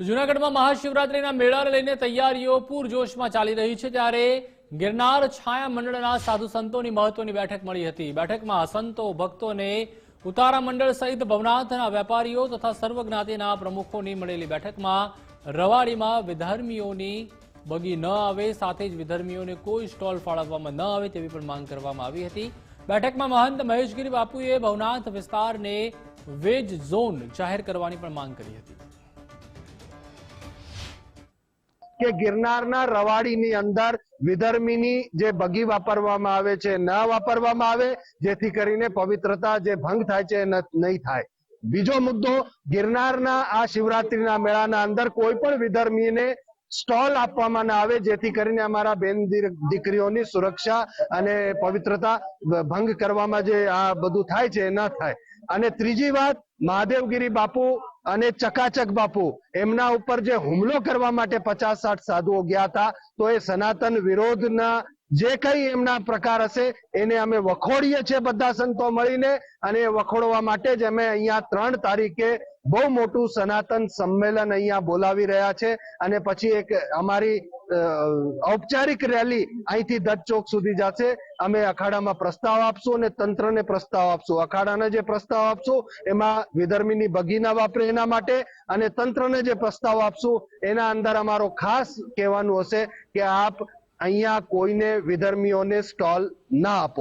તો જૂનાગઢમાં મહાશિવરાત્રીના મેળાને લઈને તૈયારીઓ પૂરજોશમાં ચાલી રહી છે ત્યારે ગિરનાર છાયા મંડળના સાધુ સંતોની મહત્વની બેઠક મળી હતી. બેઠકમાં સંતો, ભક્તોને ઉતારા મંડળ સહિત ભવનાથના વેપારીઓ તથા સર્વ જ્ઞાતિના પ્રમુખોની મળેલી બેઠકમાં રવાડીમાં વિધર્મીઓની બગી ન આવે, સાથે જ વિધર્મીઓને કોઈ સ્ટોલ ફાળવવામાં ન આવે તેવી પણ માંગ કરવામાં આવી હતી. બેઠકમાં મહંત મહેશગીરી બાપુએ ભવનાથ વિસ્તારને વેજ ઝોન જાહેર કરવાની પણ માંગ કરી હતી. કે ગિરનારના રવાડીની અંદર વિધર્મીની જે બગી વાપરવામાં આવે છે, ન વાપરવામાં આવે, જેથી કરીને પવિત્રતા જે ભંગ થાય છે નહીં થાય. બીજો મુદ્દો, ગિરનારના આ શિવરાત્રીના મેળાના અંદર કોઈ પણ વિધર્મીને સ્ટોલ આપવામાં ના આવે, જેથી કરીને અમારા બેન દીકરીઓની સુરક્ષા અને પવિત્રતા ભંગ કરવામાં જે આ બધું થાય છે એ ન થાય. અને ત્રીજી વાત, મહાદેવગીરી બાપુ અને ચકાચક બાપુ, એમના ઉપર જે હુમલો કરવા માટે પચાસ સાઠ સાધુઓ ગયા હતા, તો એ સનાતન વિરોધના જે કઈ એમના પ્રકાર હશે, એને અમે વખોડીએ છીએ બધા સંતો મળીને, અને વખોડવા માટે જ અમે અહીંયા ત્રણ તારીખે બહુ મોટું સનાતન સંમેલન અહીંયા બોલાવી રહ્યા છે. અને પછી એક અમારી ઔપચારિક રેલી અહીંથી દત્ત ચોક સુધી જશે. અમે અખાડામાં પ્રસ્તાવ આપશું અને તંત્રને પ્રસ્તાવ આપશું. અખાડાને જે પ્રસ્તાવ આપશું, એમાં વિધર્મીની બગી ના વાપરે એના માટે અને તંત્રને જે પ્રસ્તાવ આપશું, એના અંદર અમારો ખાસ કહેવાનું હશે કે આપ અહીંયા કોઈને વિધર્મીઓને સ્ટોલ ના આપો.